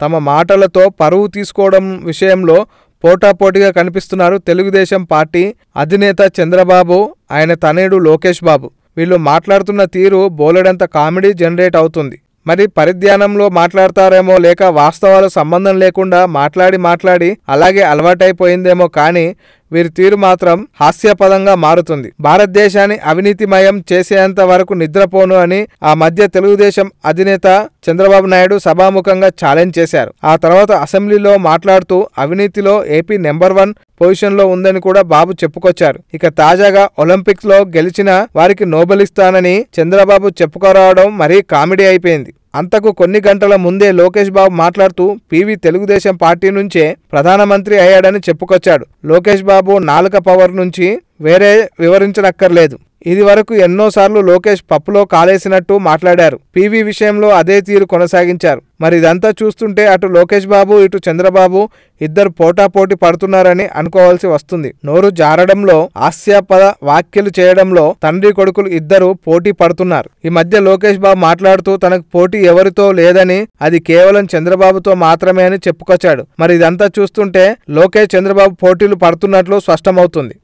తమ మాటలతో పరువు తీసుకోవడం విషయంలో పోటాపోటీగా కనిపిస్తున్నారు తెలుగుదేశం పార్టీ అధినేత చంద్రబాబు ఆయన తనయుడు లోకేష్ బాబు. వీళ్ళు మాట్లాడుతున్న తీరు బోలెడంత కామెడీ జనరేట్ అవుతుంది. మరి పరిధ్యానంలో మాట్లాడతారేమో లేక వాస్తవాలు సంబంధం లేకుండా మాట్లాడి మాట్లాడి అలాగే అలవాటైపోయిందేమో కానీ వీరి తీరు మాత్రం హాస్యపదంగా మారుతుంది. భారతదేశాన్ని అవినీతిమయం చేసేంత వరకు నిద్రపోను అని ఆ మధ్య తెలుగుదేశం అధినేత చంద్రబాబు నాయుడు సభాముఖంగా ఛాలెంజ్ చేశారు. ఆ తర్వాత అసెంబ్లీలో మాట్లాడుతూ అవినీతిలో ఏపీ నెంబర్ వన్ పొజిషన్లో ఉందని కూడా బాబు చెప్పుకొచ్చారు. ఇక తాజాగా ఒలింపిక్స్లో గెలిచిన వారికి నోబెల్ ఇస్తానని చంద్రబాబు చెప్పుకోరావడం మరీ కామెడీ అయిపోయింది. అంతకు కొన్ని గంటల ముందే లోకేష్ బాబు మాట్లాడుతూ పీవీ తెలుగుదేశం పార్టీ నుంచే ప్రధానమంత్రి అయ్యాడని చెప్పుకొచ్చాడు. లోకేష్ బాబు నాలుక పవర్ నుంచి వేరే వివరించనక్కర్లేదు. ఇది వరకు ఎన్నోసార్లు లోకేష్ పప్పులో కాలేసినట్టు మాట్లాడారు. పీవీ విషయంలో అదే తీరు కొనసాగించారు. మరి ఇదంతా చూస్తుంటే అటు లోకేష్ బాబు ఇటు చంద్రబాబు ఇద్దరు పోటాపోటీ పడుతున్నారని అనుకోవాల్సి వస్తుంది. నోరు జారడంలో హాస్యాపద వ్యాఖ్యలు చేయడంలో తండ్రి కొడుకులు ఇద్దరు పోటీ పడుతున్నారు. ఈ మధ్య లోకేష్ బాబు మాట్లాడుతూ తనకు పోటీ ఎవరితో లేదని అది కేవలం చంద్రబాబుతో మాత్రమే అని చెప్పుకొచ్చాడు. మరి ఇదంతా చూస్తుంటే లోకేష్ చంద్రబాబు పోటీలు పడుతున్నట్లు స్పష్టమవుతుంది.